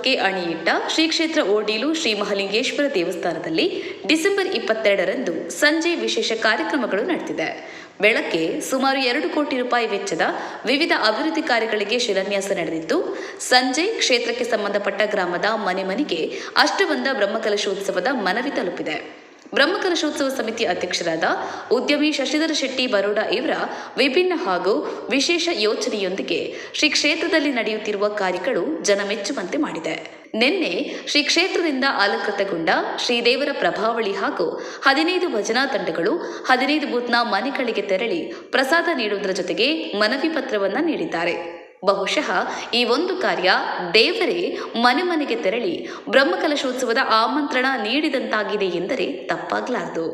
ಬ್ರಹ್ಮಕಲಶೋತ್ಸವಕ್ಕೆ ಅಣಿಯಿಟ್ಟ ಶ್ರೀ ಕ್ಷೇತ್ರ ಓಡೀಲು ಶ್ರೀ ಮಹಲಿಂಗೇಶ್ವರ ದೇವಸ್ಥಾನದಲ್ಲಿ ಡಿಸೆಂಬರ್ ಇಪ್ಪತ್ತೆರಡರಂದು ಸಂಜೆ ವಿಶೇಷ ಕಾರ್ಯಕ್ರಮಗಳು ನಡೆದಿದೆ. ಬೆಳಗ್ಗೆ ಸುಮಾರು ಎರಡು ಕೋಟಿ ರೂಪಾಯಿ ವೆಚ್ಚದ ವಿವಿಧ ಅಭಿವೃದ್ಧಿ ಕಾರ್ಯಗಳಿಗೆ ಶಿಲಾನ್ಯಾಸ ನಡೆದಿದ್ದು, ಸಂಜೆ ಕ್ಷೇತ್ರಕ್ಕೆ ಸಂಬಂಧಪಟ್ಟ ಗ್ರಾಮದ ಮನೆ ಮನೆಗೆ ಅಷ್ಟಬಂಧ ಬ್ರಹ್ಮಕಲಶೋತ್ಸವದ ಮನವಿ ತಲುಪಿದೆ. ಬ್ರಹ್ಮಕಲಶೋತ್ಸವ ಸಮಿತಿ ಅಧ್ಯಕ್ಷರಾದ ಉದ್ಯಮಿ ಶಶಿಧರ ಶೆಟ್ಟಿ ಬರೋಡಾ ಇವರ ವಿಭಿನ್ನ ಹಾಗೂ ವಿಶೇಷ ಯೋಚನೆಯೊಂದಿಗೆ ಶ್ರೀ ಕ್ಷೇತ್ರದಲ್ಲಿ ನಡೆಯುತ್ತಿರುವ ಕಾರ್ಯಗಳು ಜನಮೆಚ್ಚುವಂತೆ ಮಾಡಿದೆ. ನಿನ್ನೆ ಶ್ರೀ ಕ್ಷೇತ್ರದಿಂದ ಅಲಂಕೃತಗೊಂಡ ಶ್ರೀದೇವರ ಪ್ರಭಾವಳಿ ಹಾಗೂ ಹದಿನೈದು ಭಜನಾ ತಂಡಗಳು, ಹದಿನೈದು ಬೂತ್ನ ಮನೆಗಳಿಗೆ ತೆರಳಿ ಪ್ರಸಾದ ನೀಡುವುದರ ಜೊತೆಗೆ ಮನವಿ ಪತ್ರವನ್ನ ನೀಡಿದ್ದಾರೆ. ಬಹುಶಃ ಈ ಒಂದು ಕಾರ್ಯ ದೇವರೇ ಮನೆ ಮನೆಗೆ ತೆರಳಿ ಬ್ರಹ್ಮಕಲಶೋತ್ಸವದ ಆಮಂತ್ರಣ ನೀಡಿದಂತಾಗಿದೆ ಎಂದರೆ ತಪ್ಪಾಗಲಾರದು.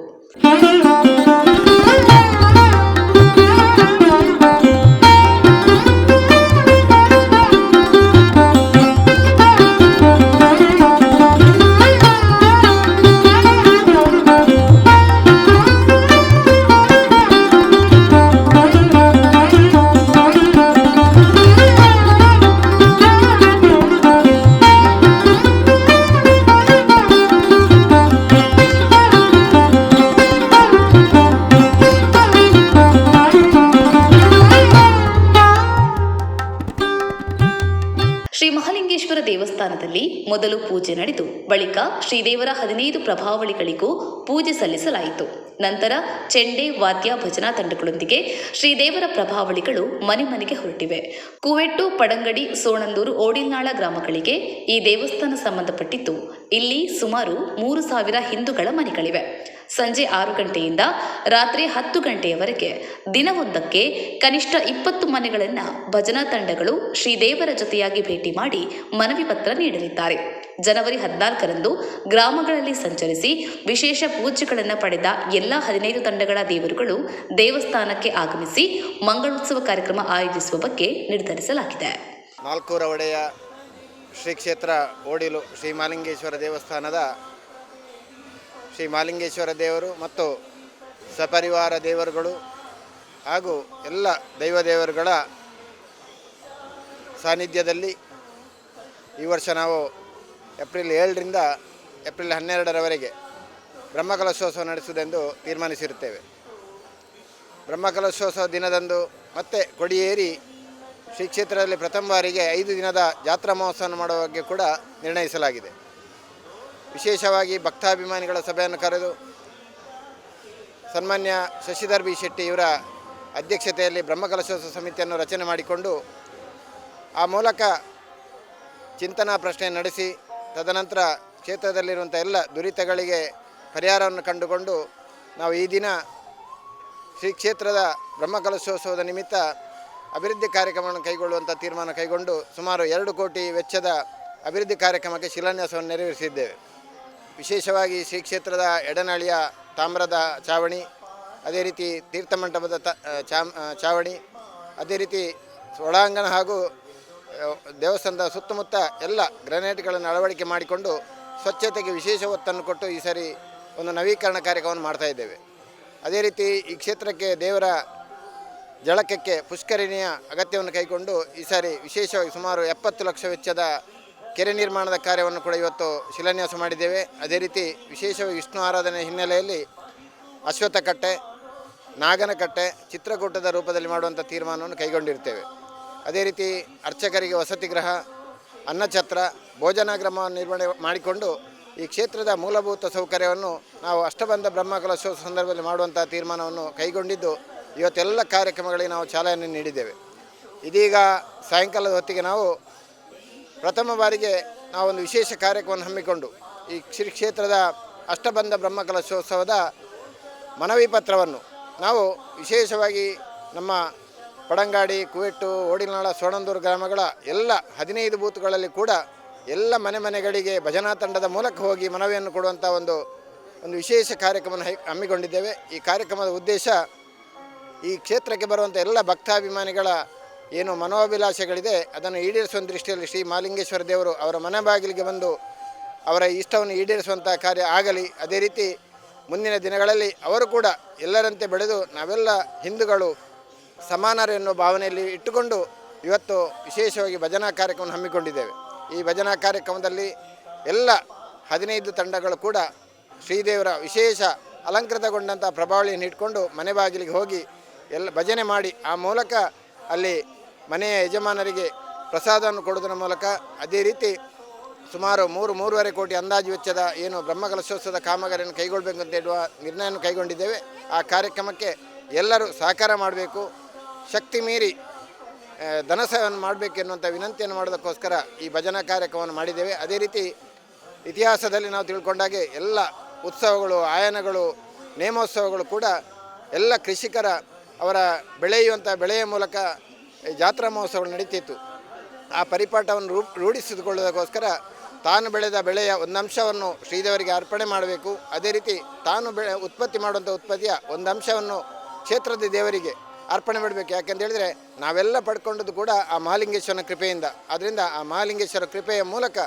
ಶ್ರೀ ಮಹಾಲಿಂಗೇಶ್ವರ ದೇವಸ್ಥಾನದಲ್ಲಿ ಮೊದಲು ಪೂಜೆ ನಡೆದು ಬಳಿಕ ಶ್ರೀದೇವರ ಹದಿನೈದು ಪ್ರಭಾವಳಿಗಳಿಗೂ ಪೂಜೆ ಸಲ್ಲಿಸಲಾಯಿತು. ನಂತರ ಚೆಂಡೆ ವಾದ್ಯ ಭಜನಾ ತಂಡಗಳೊಂದಿಗೆ ಶ್ರೀದೇವರ ಪ್ರಭಾವಳಿಗಳು ಮನೆ ಮನೆಗೆ ಹೊರಟಿವೆ. ಕುವೆಟ್ಟು, ಪಡಂಗಡಿ, ಸೋಣಂದೂರು, ಓಡಿಲ್ನಾಳ ಗ್ರಾಮಗಳಿಗೆ ಈ ದೇವಸ್ಥಾನ ಸಂಬಂಧಪಟ್ಟಿದ್ದು ಇಲ್ಲಿ ಸುಮಾರು ಮೂರು ಸಾವಿರ ಹಿಂದೂಗಳ ಮನೆಗಳಿವೆ. ಸಂಜೆ ಆರು ಗಂಟೆಯಿಂದ ರಾತ್ರಿ ಹತ್ತು ಗಂಟೆಯವರೆಗೆ ದಿನವೊಂದಕ್ಕೆ ಕನಿಷ್ಠ ಇಪ್ಪತ್ತು ಮನೆಗಳನ್ನು ಭಜನಾ ತಂಡಗಳು ಶ್ರೀದೇವರ ಜೊತೆಯಾಗಿ ಭೇಟಿ ಮಾಡಿ ಮನವಿ ಪತ್ರ ನೀಡಲಿದ್ದಾರೆ. ಜನವರಿ ಹದಿನಾಲ್ಕರಂದು ಗ್ರಾಮಗಳಲ್ಲಿ ಸಂಚರಿಸಿ ವಿಶೇಷ ಪೂಜೆಗಳನ್ನು ಪಡೆದ ಎಲ್ಲ ಹದಿನೈದು ತಂಡಗಳ ದೇವರುಗಳು ದೇವಸ್ಥಾನಕ್ಕೆ ಆಗಮಿಸಿ ಮಂಗಳೋತ್ಸವ ಕಾರ್ಯಕ್ರಮ ಆಯೋಜಿಸುವ ಬಗ್ಗೆ ನಿರ್ಧರಿಸಲಾಗಿದೆ. ನಾಲ್ಕೂರ ಒಡೆಯ ಶ್ರೀ ಕ್ಷೇತ್ರ ಓಡಿಲು ಶ್ರೀ ಮಾಲಿಂಗೇಶ್ವರ ದೇವಸ್ಥಾನದ ಶ್ರೀ ಮಾಲಿಂಗೇಶ್ವರ ದೇವರು ಮತ್ತು ಸಪರಿವಾರ ದೇವರುಗಳು ಹಾಗೂ ಎಲ್ಲ ದೈವ ದೇವರುಗಳ ಸಾನ್ನಿಧ್ಯದಲ್ಲಿ ಈ ವರ್ಷ ನಾವು ಏಪ್ರಿಲ್ ಏಳರಿಂದ ಏಪ್ರಿಲ್ ಹನ್ನೆರಡರವರೆಗೆ ಬ್ರಹ್ಮಕಲಶೋತ್ಸವ ನಡೆಸುವುದೆಂದು ತೀರ್ಮಾನಿಸಿರುತ್ತೇವೆ. ಬ್ರಹ್ಮಕಲಶೋತ್ಸವ ದಿನದಂದು ಮತ್ತೆ ಕೊಡಿಯೇರಿ ಶ್ರೀ ಕ್ಷೇತ್ರದಲ್ಲಿ ಪ್ರಥಮ ಬಾರಿಗೆ ಐದು ದಿನದ ಜಾತ್ರಾ ಮಹೋತ್ಸವವನ್ನು ಮಾಡುವ ಬಗ್ಗೆ ಕೂಡ ನಿರ್ಣಯಿಸಲಾಗಿದೆ. ವಿಶೇಷವಾಗಿ ಭಕ್ತಾಭಿಮಾನಿಗಳ ಸಭೆಯನ್ನು ಕರೆದು ಸನ್ಮಾನ್ಯ ಶಶಿಧರ್ ಬಿ ಶೆಟ್ಟಿ ಇವರ ಅಧ್ಯಕ್ಷತೆಯಲ್ಲಿ ಬ್ರಹ್ಮಕಲಶೋತ್ಸವ ಸಮಿತಿಯನ್ನು ರಚನೆ ಮಾಡಿಕೊಂಡು ಆ ಮೂಲಕ ಚಿಂತನಾ ಪ್ರಶ್ನೆ ನಡೆಸಿ ತದನಂತರ ಕ್ಷೇತ್ರದಲ್ಲಿರುವಂಥ ಎಲ್ಲ ದುರಿತಗಳಿಗೆ ಪರಿಹಾರವನ್ನು ಕಂಡುಕೊಂಡು ನಾವು ಈ ದಿನ ಶ್ರೀ ಕ್ಷೇತ್ರದ ಬ್ರಹ್ಮಕಲಶೋತ್ಸವದ ನಿಮಿತ್ತ ಅಭಿವೃದ್ಧಿ ಕಾರ್ಯಕ್ರಮವನ್ನು ಕೈಗೊಳ್ಳುವಂಥ ತೀರ್ಮಾನ ಕೈಗೊಂಡು ಸುಮಾರು ಎರಡು ಕೋಟಿ ವೆಚ್ಚದ ಅಭಿವೃದ್ಧಿ ಕಾರ್ಯಕ್ರಮಕ್ಕೆ ಶಿಲಾನ್ಯಾಸವನ್ನು ನೆರವೇರಿಸಿದ್ದೇವೆ. ವಿಶೇಷವಾಗಿ ಶ್ರೀ ಕ್ಷೇತ್ರದ ಎಡನಳಿಯ ತಾಮ್ರದ ಚಾವಣಿ, ಅದೇ ರೀತಿ ತೀರ್ಥಮಂಟಪದ ತ ಚಾವಣಿ, ಅದೇ ರೀತಿ ಒಳಾಂಗಣ ಹಾಗೂ ದೇವಸ್ಥಾನದ ಸುತ್ತಮುತ್ತ ಎಲ್ಲ ಗ್ರನೇಟ್ಗಳನ್ನು ಅಳವಡಿಕೆ ಮಾಡಿಕೊಂಡು ಸ್ವಚ್ಛತೆಗೆ ವಿಶೇಷ ಒತ್ತನ್ನು ಕೊಟ್ಟು ಈ ಸಾರಿ ಒಂದು ನವೀಕರಣ ಕಾರ್ಯಕ್ರಮವನ್ನು ಮಾಡ್ತಾ ಇದ್ದೇವೆ. ಅದೇ ರೀತಿ ಈ ಕ್ಷೇತ್ರಕ್ಕೆ ದೇವರ ಜಳಕಕ್ಕೆ ಪುಷ್ಕರಣಿಯ ಅಗತ್ಯವನ್ನು ಕೈಗೊಂಡು ಈ ಸಾರಿ ವಿಶೇಷವಾಗಿ ಸುಮಾರು ಎಪ್ಪತ್ತು ಲಕ್ಷ ವೆಚ್ಚದ ಕೆರೆ ನಿರ್ಮಾಣದ ಕಾರ್ಯವನ್ನು ಕೂಡ ಇವತ್ತು ಶಿಲಾನ್ಯಾಸ ಮಾಡಿದ್ದೇವೆ. ಅದೇ ರೀತಿ ವಿಶೇಷವಾಗಿ ವಿಷ್ಣು ಆರಾಧನೆ ಹಿನ್ನೆಲೆಯಲ್ಲಿ ಅಶ್ವತ್ಥಕಟ್ಟೆ, ನಾಗನಕಟ್ಟೆ ಚಿತ್ರಕೂಟದ ರೂಪದಲ್ಲಿ ಮಾಡುವಂಥ ತೀರ್ಮಾನವನ್ನು ಕೈಗೊಂಡಿರ್ತೇವೆ. ಅದೇ ರೀತಿ ಅರ್ಚಕರಿಗೆ ವಸತಿ ಗೃಹ, ಅನ್ನಛತ್ರ ಭೋಜನಾಗ್ರಹವನ್ನು ನಿರ್ವಹಣೆ ಮಾಡಿಕೊಂಡು ಈ ಕ್ಷೇತ್ರದ ಮೂಲಭೂತ ಸೌಕರ್ಯವನ್ನು ನಾವು ಅಷ್ಟಬಂಧ ಬ್ರಹ್ಮಕಲಶೋತ್ಸವ ಸಂದರ್ಭದಲ್ಲಿ ಮಾಡುವಂಥ ತೀರ್ಮಾನವನ್ನು ಕೈಗೊಂಡಿದ್ದು ಇವತ್ತೆಲ್ಲ ಕಾರ್ಯಕ್ರಮಗಳಿಗೆ ನಾವು ಚಾಲನೆ ನೀಡಿದ್ದೇವೆ. ಇದೀಗ ಸಾಯಂಕಾಲದ ಹೊತ್ತಿಗೆ ನಾವು ಪ್ರಥಮ ಬಾರಿಗೆ ನಾವೊಂದು ವಿಶೇಷ ಕಾರ್ಯಕ್ರಮವನ್ನು ಹಮ್ಮಿಕೊಂಡು ಈ ಶ್ರೀ ಕ್ಷೇತ್ರದ ಅಷ್ಟಬಂಧ ಬ್ರಹ್ಮಕಲಶೋತ್ಸವದ ಮನವಿ ಪತ್ರವನ್ನು ನಾವು ವಿಶೇಷವಾಗಿ ನಮ್ಮ ಪಡಂಗಾಡಿ, ಕುವೆಟ್ಟು ಓಡಿನಾಳ ಸೋಣಂದೂರು ಗ್ರಾಮಗಳ ಎಲ್ಲ ಹದಿನೈದು ಬೂತ್ಗಳಲ್ಲಿ ಕೂಡ ಎಲ್ಲ ಮನೆ ಮನೆಗಳಿಗೆ ಭಜನಾ ತಂಡದ ಮೂಲಕ ಹೋಗಿ ಮನವಿಯನ್ನು ಕೊಡುವಂಥ ಒಂದು ಒಂದು ವಿಶೇಷ ಕಾರ್ಯಕ್ರಮವನ್ನು ಹಮ್ಮಿಕೊಂಡಿದ್ದೇವೆ. ಈ ಕಾರ್ಯಕ್ರಮದ ಉದ್ದೇಶ ಈ ಕ್ಷೇತ್ರಕ್ಕೆ ಬರುವಂಥ ಎಲ್ಲ ಭಕ್ತಾಭಿಮಾನಿಗಳ ಏನು ಮನೋಭಿಲಾಷೆಗಳಿದೆ, ಅದನ್ನು ಈಡೇರಿಸುವ ದೃಷ್ಟಿಯಲ್ಲಿ ಶ್ರೀ ಮಾಲಿಂಗೇಶ್ವರ ದೇವರು ಅವರ ಮನೆ ಬಾಗಿಲಿಗೆ ಬಂದು ಅವರ ಇಷ್ಟವನ್ನು ಈಡೇರಿಸುವಂಥ ಕಾರ್ಯ ಆಗಲಿ, ಅದೇ ರೀತಿ ಮುಂದಿನ ದಿನಗಳಲ್ಲಿ ಅವರು ಕೂಡ ಎಲ್ಲರಂತೆ ಬೆಳೆದು ನಾವೆಲ್ಲ ಹಿಂದೂಗಳು ಸಮಾನರು ಎನ್ನುವ ಭಾವನೆಯಲ್ಲಿ ಇಟ್ಟುಕೊಂಡು ಇವತ್ತು ವಿಶೇಷವಾಗಿ ಭಜನಾ ಕಾರ್ಯಕ್ರಮವನ್ನು ಹಮ್ಮಿಕೊಂಡಿದ್ದೇವೆ. ಈ ಭಜನಾ ಕಾರ್ಯಕ್ರಮದಲ್ಲಿ ಎಲ್ಲ ಹದಿನೈದು ತಂಡಗಳು ಕೂಡ ಶ್ರೀದೇವರ ವಿಶೇಷ ಅಲಂಕೃತಗೊಂಡಂಥ ಪ್ರಭಾವಳಿಯನ್ನು ಇಟ್ಕೊಂಡು ಮನೆ ಬಾಗಿಲಿಗೆ ಹೋಗಿ ಎಲ್ಲ ಭಜನೆ ಮಾಡಿ, ಆ ಮೂಲಕ ಅಲ್ಲಿ ಮನೆಯ ಯಜಮಾನರಿಗೆ ಪ್ರಸಾದವನ್ನು ಕೊಡುವುದರ ಮೂಲಕ ಅದೇ ರೀತಿ ಸುಮಾರು ಮೂರು, ಮೂರುವರೆ ಕೋಟಿ ಅಂದಾಜು ವೆಚ್ಚದ ಏನು ಬ್ರಹ್ಮಕಲಶೋತ್ಸವದ ಕಾಮಗಾರಿಯನ್ನು ಕೈಗೊಳ್ಳಬೇಕು ಅಂತ ಹೇಳುವ ನಿರ್ಣಯವನ್ನು ಕೈಗೊಂಡಿದ್ದೇವೆ. ಆ ಕಾರ್ಯಕ್ರಮಕ್ಕೆ ಎಲ್ಲರೂ ಸಹಕಾರ ಮಾಡಬೇಕು. ಶಕ್ತಿ ಮೀರಿ ಆ, ಧನಸಹಾಯವನ್ನು ಮಾಡಬೇಕೆನ್ನುವಂಥ ವಿನಂತಿಯನ್ನು ಮಾಡೋದಕ್ಕೋಸ್ಕರ ಈ ಭಜನಾ ಕಾರ್ಯಕ್ರಮವನ್ನು ಮಾಡಿದ್ದೇವೆ. ಅದೇ ರೀತಿ ಇತಿಹಾಸದಲ್ಲಿ ನಾವು ತಿಳ್ಕೊಂಡಾಗೆ ಎಲ್ಲ ಉತ್ಸವಗಳು ಆಯನಗಳು ನೇಮೋತ್ಸವಗಳು ಕೂಡ ಎಲ್ಲ ಕೃಷಿಕರ ಅವರ ಬೆಳೆಯುವಂಥ ಬೆಳೆಯ ಮೂಲಕ ಜಾತ್ರಾ ಮಹೋತ್ಸವಗಳು ನಡೀತಿತ್ತು. ಆ ಪರಿಪಾಠವನ್ನು ರೂ ರೂಢಿಸಿಕೊಳ್ಳೋದಕ್ಕೋಸ್ಕರ ತಾನು ಬೆಳೆದ ಬೆಳೆಯ ಒಂದು ಅಂಶವನ್ನು ಶ್ರೀದೇವರಿಗೆ ಅರ್ಪಣೆ ಮಾಡಬೇಕು. ಅದೇ ರೀತಿ ತಾನು ಬೆಳೆ ಉತ್ಪತ್ತಿ ಮಾಡುವಂಥ ಉತ್ಪತ್ತಿಯ ಒಂದು ಅಂಶವನ್ನು ಕ್ಷೇತ್ರದ ದೇವರಿಗೆ ಅರ್ಪಣೆ ಮಾಡಬೇಕು. ಯಾಕೆಂತ ಹೇಳಿದ್ರೆ ನಾವೆಲ್ಲ ಪಡ್ಕೊಂಡದ್ದು ಕೂಡ ಆ ಮಹಾಲಿಂಗೇಶ್ವರನ ಕೃಪೆಯಿಂದ. ಅದರಿಂದ ಆ ಮಹಾಲಿಂಗೇಶ್ವರ ಕೃಪೆಯ ಮೂಲಕ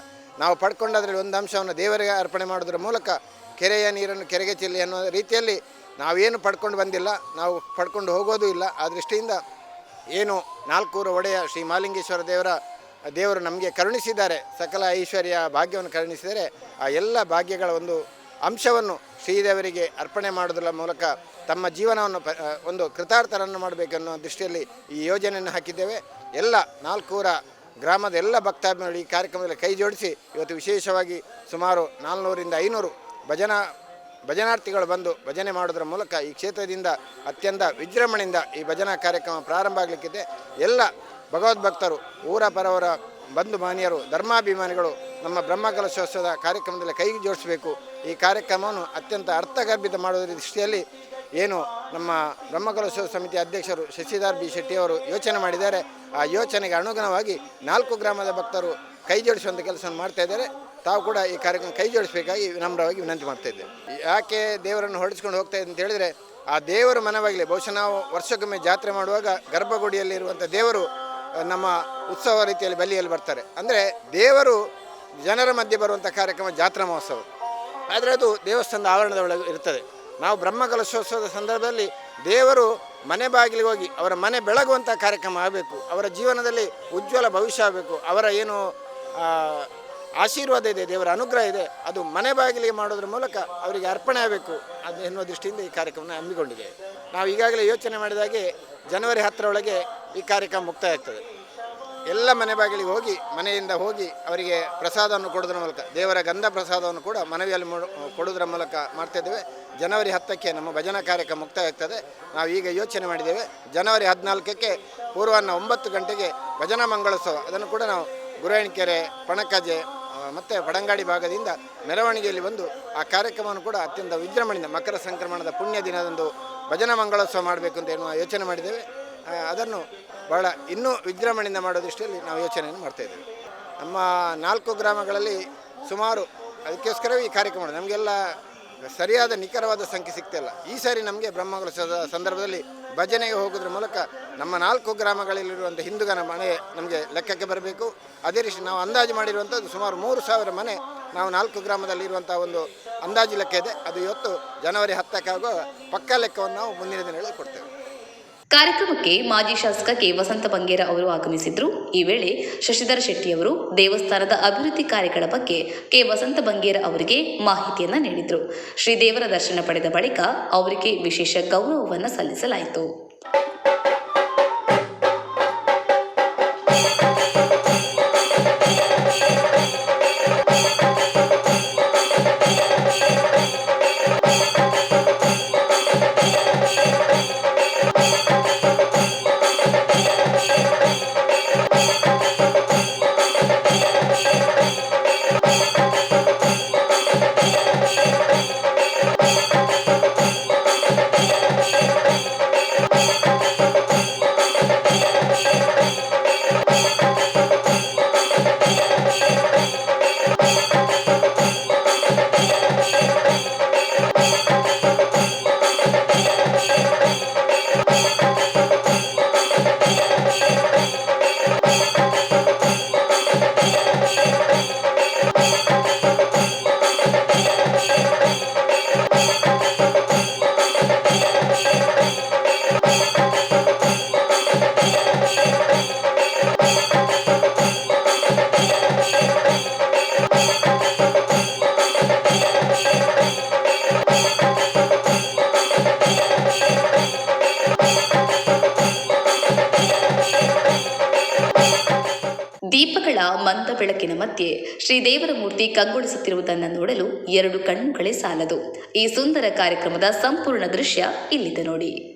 ನಾವು ಪಡ್ಕೊಂಡದ್ರಲ್ಲಿ ಒಂದು ಅಂಶವನ್ನು ದೇವರಿಗೆ ಅರ್ಪಣೆ ಮಾಡೋದ್ರ ಮೂಲಕ ಕೆರೆಯ ನೀರನ್ನು ಕೆರೆಗೆ ಚೆಲ್ಲಿ ಅನ್ನೋ ರೀತಿಯಲ್ಲಿ ನಾವೇನು ಪಡ್ಕೊಂಡು ಬಂದಿಲ್ಲ, ನಾವು ಪಡ್ಕೊಂಡು ಹೋಗೋದು ಇಲ್ಲ. ಆ ದೃಷ್ಟಿಯಿಂದ ಏನು ನಾಲ್ಕೂರು ಒಡೆಯ ಶ್ರೀ ಮಹಾಲಿಂಗೇಶ್ವರ ದೇವರ, ದೇವರು ನಮಗೆ ಕರುಣಿಸಿದ್ದಾರೆ. ಸಕಲ ಐಶ್ವರ್ಯ ಭಾಗ್ಯವನ್ನು ಕರುಣಿಸಿದರೆ ಆ ಎಲ್ಲ ಭಾಗ್ಯಗಳ ಒಂದು ಅಂಶವನ್ನು ಶ್ರೀದೇವರಿಗೆ ಅರ್ಪಣೆ ಮಾಡೋದರ ಮೂಲಕ ತಮ್ಮ ಜೀವನವನ್ನು ಪ ಒಂದು ಕೃತಾರ್ಥರನ್ನು ಮಾಡಬೇಕನ್ನೋ ದೃಷ್ಟಿಯಲ್ಲಿ ಈ ಯೋಜನೆಯನ್ನು ಹಾಕಿದ್ದೇವೆ. ಎಲ್ಲ ನಾಲ್ಕೂರ ಗ್ರಾಮದ ಎಲ್ಲ ಭಕ್ತಾಭಿಮಾನಿಗಳು ಈ ಕಾರ್ಯಕ್ರಮದಲ್ಲಿ ಕೈ ಜೋಡಿಸಿ ಇವತ್ತು ವಿಶೇಷವಾಗಿ ಸುಮಾರು ನಾಲ್ನೂರಿಂದ ಐನೂರು ಭಜನಾ, ಭಜನಾರ್ಥಿಗಳು ಬಂದು ಭಜನೆ ಮಾಡೋದ್ರ ಮೂಲಕ ಈ ಕ್ಷೇತ್ರದಿಂದ ಅತ್ಯಂತ ವಿಜೃಂಭಣೆಯಿಂದ ಈ ಭಜನಾ ಕಾರ್ಯಕ್ರಮ ಪ್ರಾರಂಭ ಆಗಲಿಕ್ಕಿದೆ. ಎಲ್ಲ ಭಗವದ್ಭಕ್ತರು ಊರ ಪರವರ ಬಂಧು ಮಾನ್ಯರು ಧರ್ಮಾಭಿಮಾನಿಗಳು ನಮ್ಮ ಬ್ರಹ್ಮಕಲಶೋತ್ಸವದ ಕಾರ್ಯಕ್ರಮದಲ್ಲಿ ಕೈ ಜೋಡಿಸಬೇಕು. ಈ ಕಾರ್ಯಕ್ರಮವನ್ನು ಅತ್ಯಂತ ಅರ್ಥಗರ್ಭಿತ ಮಾಡುವುದರ ದೃಷ್ಟಿಯಲ್ಲಿ ಏನು ನಮ್ಮ ಬ್ರಹ್ಮಕಲಶೋತ್ಸವ ಸಮಿತಿ ಅಧ್ಯಕ್ಷರು ಶಶಿಧರ್ ಬಿ ಶೆಟ್ಟಿಯವರು ಯೋಚನೆ ಮಾಡಿದ್ದಾರೆ. ಆ ಯೋಚನೆಗೆ ಅನುಗುಣವಾಗಿ ನಾಲ್ಕು ಗ್ರಾಮದ ಭಕ್ತರು ಕೈ ಜೋಡಿಸುವಂಥ ಕೆಲಸವನ್ನು ಮಾಡ್ತಾ ಇದ್ದಾರೆ. ತಾವು ಕೂಡ ಈ ಕಾರ್ಯಕ್ರಮ ಕೈ ಜೋಡಿಸಬೇಕಾಗಿ ವಿನಮ್ರವಾಗಿ ವಿನಂತಿ ಮಾಡ್ತಾ ಇದ್ದೇವೆ. ಯಾಕೆ ದೇವರನ್ನು ಹೊಡೆಸ್ಕೊಂಡು ಹೋಗ್ತಾ ಇದೆ ಅಂತ ಹೇಳಿದರೆ, ಆ ದೇವರು ಮನವಾಗಲಿ, ಬಹುಶಃ ನಾವು ವರ್ಷಕ್ಕೊಮ್ಮೆ ಜಾತ್ರೆ ಮಾಡುವಾಗ ಗರ್ಭಗುಡಿಯಲ್ಲಿರುವಂಥ ದೇವರು ನಮ್ಮ ಉತ್ಸವ ರೀತಿಯಲ್ಲಿ ಬಲಿಯಲ್ಲಿ ಬರ್ತಾರೆ. ಅಂದರೆ ದೇವರು ಜನರ ಮಧ್ಯೆ ಬರುವಂಥ ಕಾರ್ಯಕ್ರಮ ಜಾತ್ರಾ ಮಹೋತ್ಸವ. ಆದರೆ ಅದು ದೇವಸ್ಥಾನದ ಆವರಣದ ಒಳಗೆ ಇರ್ತದೆ. ನಾವು ಬ್ರಹ್ಮಕಲಶೋತ್ಸವದ ಸಂದರ್ಭದಲ್ಲಿ ದೇವರು ಮನೆ ಬಾಗಿಲಿಗೆ ಹೋಗಿ ಅವರ ಮನೆ ಬೆಳಗುವಂಥ ಕಾರ್ಯಕ್ರಮ ಆಗಬೇಕು. ಅವರ ಜೀವನದಲ್ಲಿ ಉಜ್ವಲ ಭವಿಷ್ಯ ಆಗಬೇಕು. ಅವರ ಏನು ಆಶೀರ್ವಾದ ಇದೆ, ದೇವರ ಅನುಗ್ರಹ ಇದೆ, ಅದು ಮನೆ ಬಾಗಿಲಿಗೆ ಮಾಡೋದ್ರ ಮೂಲಕ ಅವರಿಗೆ ಅರ್ಪಣೆ ಆಗಬೇಕು ಅದು ಎನ್ನುವ ದೃಷ್ಟಿಯಿಂದ ಈ ಕಾರ್ಯಕ್ರಮನ ಹಮ್ಮಿಕೊಂಡಿದೆ ನಾವು ಈಗಾಗಲೇ ಯೋಚನೆ ಮಾಡಿದಾಗೆ ಜನವರಿ ಹತ್ತರೊಳಗೆ ಈ ಕಾರ್ಯಕ್ರಮ ಮುಕ್ತಾಯ ಆಗ್ತದೆ ಎಲ್ಲ ಮನೆ ಬಾಗಿಲಿಗೆ ಹೋಗಿ, ಮನೆಯಿಂದ ಹೋಗಿ ಅವರಿಗೆ ಪ್ರಸಾದವನ್ನು ಕೊಡೋದ್ರ ಮೂಲಕ, ದೇವರ ಗಂಧ ಪ್ರಸಾದವನ್ನು ಕೂಡ ಮನವಿಯಲ್ಲಿ ಕೊಡೋದ್ರ ಮೂಲಕ ಮಾಡ್ತಾಯಿದ್ದೇವೆ ಜನವರಿ ಹತ್ತಕ್ಕೆ ನಮ್ಮ ಭಜನಾ ಕಾರ್ಯಕ್ರಮ ಮುಕ್ತಾಯ ಆಗ್ತದೆ ನಾವು ಈಗ ಯೋಚನೆ ಮಾಡಿದ್ದೇವೆ, ಜನವರಿ ಹದಿನಾಲ್ಕಕ್ಕೆ ಪೂರ್ವಾಹ್ನ ಒಂಬತ್ತು ಗಂಟೆಗೆ ಭಜನಾ ಮಂಗಳೋತ್ಸವ. ಅದನ್ನು ಕೂಡ ನಾವು ಗುರಾಯಣಕೆರೆ ಪಣಕಜೆ ಮತ್ತು ಪಡಂಗಾಡಿ ಭಾಗದಿಂದ ಮೆರವಣಿಗೆಯಲ್ಲಿ ಬಂದು ಆ ಕಾರ್ಯಕ್ರಮವನ್ನು ಕೂಡ ಅತ್ಯಂತ ವಿಜೃಂಭಣೆಯಿಂದ ಮಕರ ಸಂಕ್ರಮಣದ ಪುಣ್ಯ ದಿನದಂದು ಭಜನಾ ಮಂಗಳೋತ್ಸವ ಮಾಡಬೇಕು ಅಂತ ಏನು ಯೋಚನೆ ಮಾಡಿದ್ದೇವೆ. ಅದನ್ನು ಬಹಳ ಇನ್ನೂ ವಿಜೃಂಭಣೆಯಿಂದ ಮಾಡೋ ದೃಷ್ಟಿಯಲ್ಲಿ ನಾವು ಯೋಚನೆಯನ್ನು ಮಾಡ್ತಾ ಇದ್ದೇವೆ. ನಮ್ಮ ನಾಲ್ಕು ಗ್ರಾಮಗಳಲ್ಲಿ ಸುಮಾರು ಅದಕ್ಕೋಸ್ಕರವೇ ಈ ಕಾರ್ಯಕ್ರಮ. ನಮಗೆಲ್ಲ ಸರಿಯಾದ ನಿಖರವಾದ ಸಂಖ್ಯೆ ಸಿಗ್ತಿಲ್ಲ ಈ ಸಾರಿ ನಮಗೆ ಬ್ರಹ್ಮೋತ್ಸವದ ಸಂದರ್ಭದಲ್ಲಿ ಭಜನೆಗೆ ಹೋಗೋದ್ರ ಮೂಲಕ ನಮ್ಮ ನಾಲ್ಕು ಗ್ರಾಮಗಳಲ್ಲಿರುವಂಥ ಹಿಂದೂಗನ ಮನೆ ನಮಗೆ ಲೆಕ್ಕಕ್ಕೆ ಬರಬೇಕು. ಅದೇ ರೀತಿ ನಾವು ಅಂದಾಜು ಮಾಡಿರುವಂಥದ್ದು ಸುಮಾರು ಮೂರು ಸಾವಿರ ಮನೆ ನಾವು ನಾಲ್ಕು ಗ್ರಾಮದಲ್ಲಿರುವಂಥ ಒಂದು ಅಂದಾಜು ಲೆಕ್ಕ ಇದೆ. ಅದು ಇವತ್ತು ಜನವರಿ ಹತ್ತಕ್ಕಾಗೋ ಪಕ್ಕಾ ಲೆಕ್ಕವನ್ನು ನಾವು ಮುಂದಿನ ದಿನಗಳಲ್ಲಿ ಕೊಡ್ತೇವೆ. ಕಾರ್ಯಕ್ರಮಕ್ಕೆ ಮಾಜಿ ಶಾಸಕ ಕೆ. ವಸಂತ ಬಂಗೇರ ಅವರು ಆಗಮಿಸಿದ್ರು. ಈ ವೇಳೆ ಶಶಿಧರ ಶೆಟ್ಟಿ ಅವರು ದೇವಸ್ಥಾನದ ಅಭಿವೃದ್ಧಿ ಕಾರ್ಯಗಳ ಬಗ್ಗೆ ಕೆ. ವಸಂತ ಬಂಗೇರ ಅವರಿಗೆ ಮಾಹಿತಿಯನ್ನ ನೀಡಿದ್ರು. ಶ್ರೀದೇವರ ದರ್ಶನ ಪಡೆದ ಬಳಿಕ ಅವರಿಗೆ ವಿಶೇಷ ಗೌರವವನ್ನು ಸಲ್ಲಿಸಲಾಯಿತು. ಮಂದ ಬೆಳಕಿನ ಮಧ್ಯೆ ಶ್ರೀದೇವರ ಮೂರ್ತಿ ಕಂಗೊಳಿಸುತ್ತಿರುವುದನ್ನು ನೋಡಲು ಎರಡು ಕಣ್ಣುಗಳೇ ಸಾಲದು. ಈ ಸುಂದರ ಕಾರ್ಯಕ್ರಮದ ಸಂಪೂರ್ಣ ದೃಶ್ಯ ಇಲ್ಲಿದೆ ನೋಡಿ.